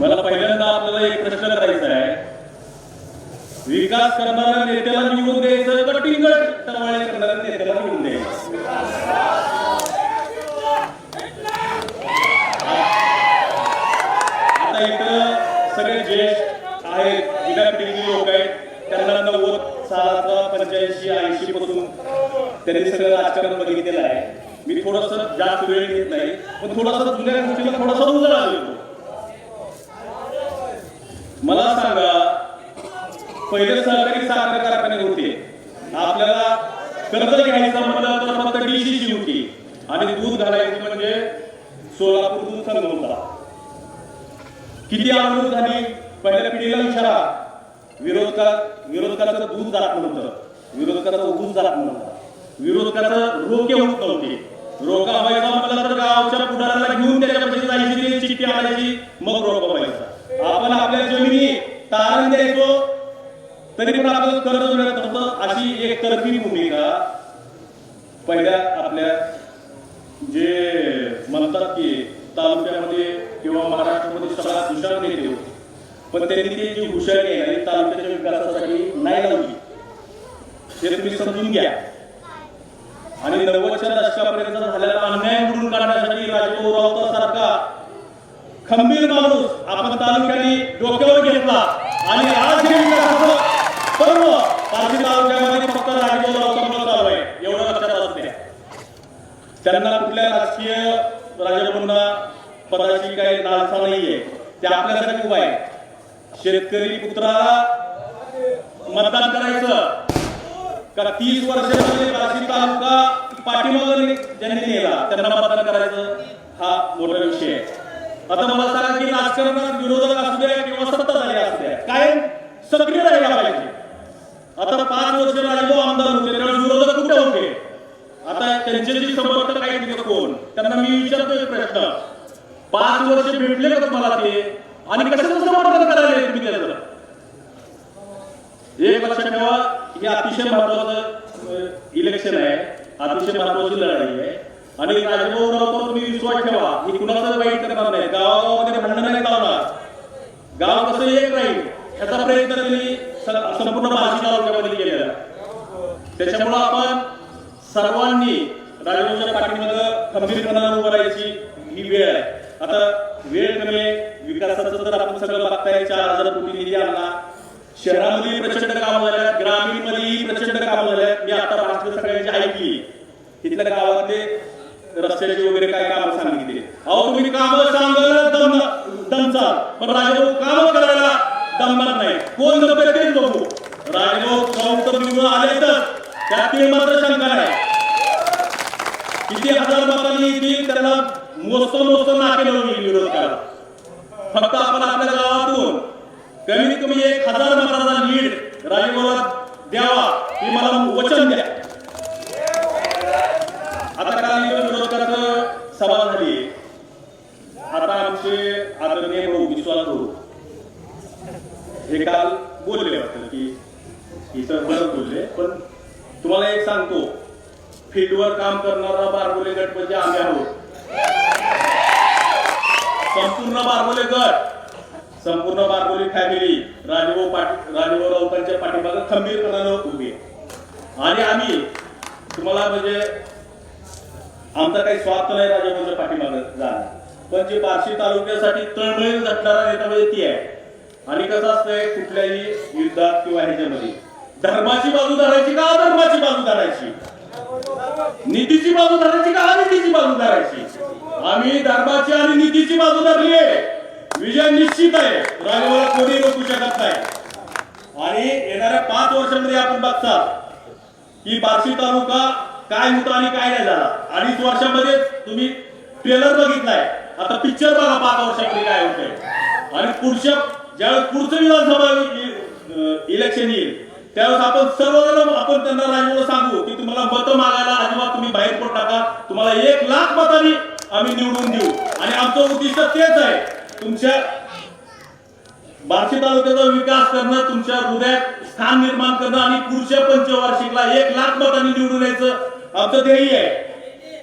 मला पहिल्यांदा आपल्याला एक प्रश्न करायचा आहे. विकास करणाऱ्या नेत्याला निवडून द्यायचं का टिंगट टवाळे करणाऱ्या नेत्याला निवडून द्यायचं. आता इथं सगळे ज्येष्ठ आहेत विद्यापीठातील लोक आहेत. त्यांना नव्वद सालाचा पंच्याऐंशी ऐंशी पासून त्यांनी सगळं राजकारण बघितलेलं आहे. मी थोडस जास्त वेळ घेत नाही पण थोडस जुन्या गोष्टीला थोडासा उजळा देतो. मला सांगा पहिले सहकारी साखर कारखाने होते. आपल्याला कर्ज घ्यायचं म्हणलं तर फक्त डीसीची होती. आणि दूध घालायचं म्हणजे सोलापूर दूध संघ होता. किती अवरोध झाली? पहिल्या पिढीला विचारा. विरोधकात विरोधकाचं दूध जात नव्हतं. विरोधकाचं ऊस जात नव्हतं. विरोधकाचं रोके होत नव्हते. रोका व्हायचा म्हटलं तर गावच्या पुढाऱ्याला घेऊन त्याच्यापाशी जायची चिठ्ठी आणायची मग रोका व्हायचा. आपण आपल्या जमिनी तारण द्यायचो तरी पण आपण कर्ज मिळत होतं अशी एक तर्फी भूमिका पहिल्या आपल्या जे म्हणतात की तालुक्यामध्ये किंवा महाराष्ट्रामध्ये सगळ्यात हुशार नेते होते. पण त्यांनी ती जी हुशारी आहे आणि तालुक्याच्या विकासासाठी नाही लावली हे तुम्ही समजून घ्या. आणि नव्वदच्या दशकापर्यंत झालेला अन्याय म्हणून काढण्यासाठी राजभाऊ खंबीर माणूस आपण तालुक्याने डोक्यावर घेतला आणि आज सर्व विकासाचं पारशी तालुक्यामध्ये फक्त राजकीय लोकांमुळे चालू आहे. एवढं लक्षात असू त्यांना कुठल्या राजकीय राजभाऊंना पदाची काही लालसा नाहीये. ते आपल्यासाठी उभा आहे. शेतकरी पुत्राला मतदान करायचं. का तीस वर्षामध्ये राशी तालुका पाठीमागे ज्यांनी नेला त्यांना मतदान करायचं हा मोठा विषय आहे. आता मला सांगा की राजकारणात विरोधक असू द्या किंवा सत्ताधारी असू द्या काय सक्रिय राहायला पाहिजे. आता पाच वर्ष राजभाऊ आमदार होते त्यावेळेस विरोधक कुठे होते? आता त्यांचे जे समर्थक आहेत तिथे कोण? त्यांना मी विचारतोय प्रश्न. पाच वर्ष भेटले का तुम्हाला ते? आणि कशाचं समर्थन करायला तुम्ही त्याचं? एक लक्षात ठेवा हे अतिशय महत्वाचं इलेक्शन आहे. अतिशय महत्वाची लढाई आहे. आणि राजभाऊ राऊतांवर तुम्ही विश्वास ठेवा ही कुणाचं वाईट करणार नाही गावागावामध्ये भांडण नाही लावणार गाव कसं एक राहील याचा त्यांनी संपूर्ण भाषी तालुक्यामध्ये केलेला त्याच्यामुळं आपण सर्वांनी राजभाऊच्या पाठीमध्ये खंबीरपणानं उभं राहायची ही वेळ आहे. आता वेळ कमी आहे विकासाचं तर आपण सगळं बघताय चार हजार कोटी निधी आणला. शहरामध्ये प्रचंड कामं झाल्या ग्रामीण मध्येही प्रचंड कामं झाल्या मी आता भाषण सगळ्यांची ऐकली तिथल्या गावातले रस्त्याची वगैरे काय कामं सांगितली. अहो तुम्ही कामं सांगायला दमचा पण राजभाऊ कामं करायला दमणार नाही. कोण दमते तेच बघू. राजभाऊ चौथं निवडून आले तर त्यात ते मात्र शंका नाही. किती हजार मतांनी येतील त्याला मोस्त मोस्त नाके लावून विरोध करा फक्त आपण आपल्या गावातून कमीत कमी एक हजार मताचा लीड राजभवनात द्यावा. हे मला वचन द्या आता काल इथं विरोधकाचं सभा झाली आता आमचे आदरणीय भाऊ विश्वास भाऊ हे काल बोलले वाटतं की इतर बरं बोलले पण तुम्हाला एक सांगतो फील्डवर काम करणारा बारबोले गट म्हणजे आम्ही आहोत. संपूर्ण बारगोले गट संपूर्ण बारबोली फॅमिली राजभाऊ पाटी राजभाऊ राऊतांच्या पाठीमागे खंबीरपणानं उभी आहे. आणि आम्ही तुम्हाला म्हणजे आमचा काही स्वार्थ नाही राजभाऊच्या पाठीमागे जाणार पण जे बार्शी तालुक्यासाठी तळमळीत झटणारा नेता म्हणजे ती आहे. आणि कसं असतंय कुठल्याही युद्धात किंवा ह्याच्यामध्ये धर्माची बाजू धरायची का अधर्माची बाजू धरायची? नीतीची बाजू धरायची का अनितीची बाजू धरायची? आम्ही धर्माची आणि नीतीची बाजू धरली आहे. विजय निश्चित आहे. राजवाला कोणी रोखू शकत नाही. आणि येणाऱ्या पाच वर्षांमध्ये आपण बघता की बार्शी तालुका काय होता आणि काय नाही झाला. अडीच वर्षामध्ये तुम्ही ट्रेलर बघितलाय. आता पिक्चर बघा पाच वर्षामध्ये काय होतंय. आणि पुढच्या ज्यावेळेस पुढचं विधानसभा इलेक्शन येईल त्यावेळेस आपण सर्वजण आपण त्यांना राजूला सांगू की तुम्हाला मतं मागायला अजिबात तुम्ही बाहेर पडू टाका तुम्हाला एक लाख मतांनी आम्ही निवडून देऊ. आणि आमचं उद्दिष्ट तेच आहे. तुमच्या बार्शी तालुक्याचा विकास करणं तुमच्या हृदयात स्थान निर्माण करणं आणि पुढच्या पंचवार्षिकला एक लाख मतांनी निवडून यायचं आमचं ध्येय आहे.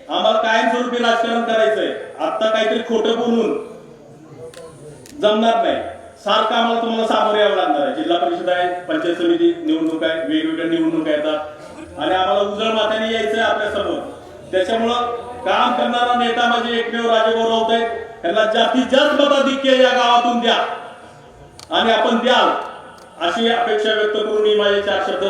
आम्हाला कायमस्वरूपी राजकारण करायचंय. आता काहीतरी खोटं बोलून जमणार नाही. सारखं आम्हाला तुम्हाला सामोरे यावं लागणार आहे. जिल्हा परिषद आहे पंचायत समिती निवडणूक आहे वेगवेगळ्या निवडणुका येतात आणि आम्हाला उजळ माथ्याने यायचं आहे आपल्यासमोर. त्याच्यामुळं काम करणारा नेता म्हणजे एकमेव राजेभाऊ राऊत आहेत त्यांना जास्तीत जास्त मताधिक्य या गावातून द्या. आणि आपण द्याल अशी अपेक्षा व्यक्त करून मी माझे चार शब्द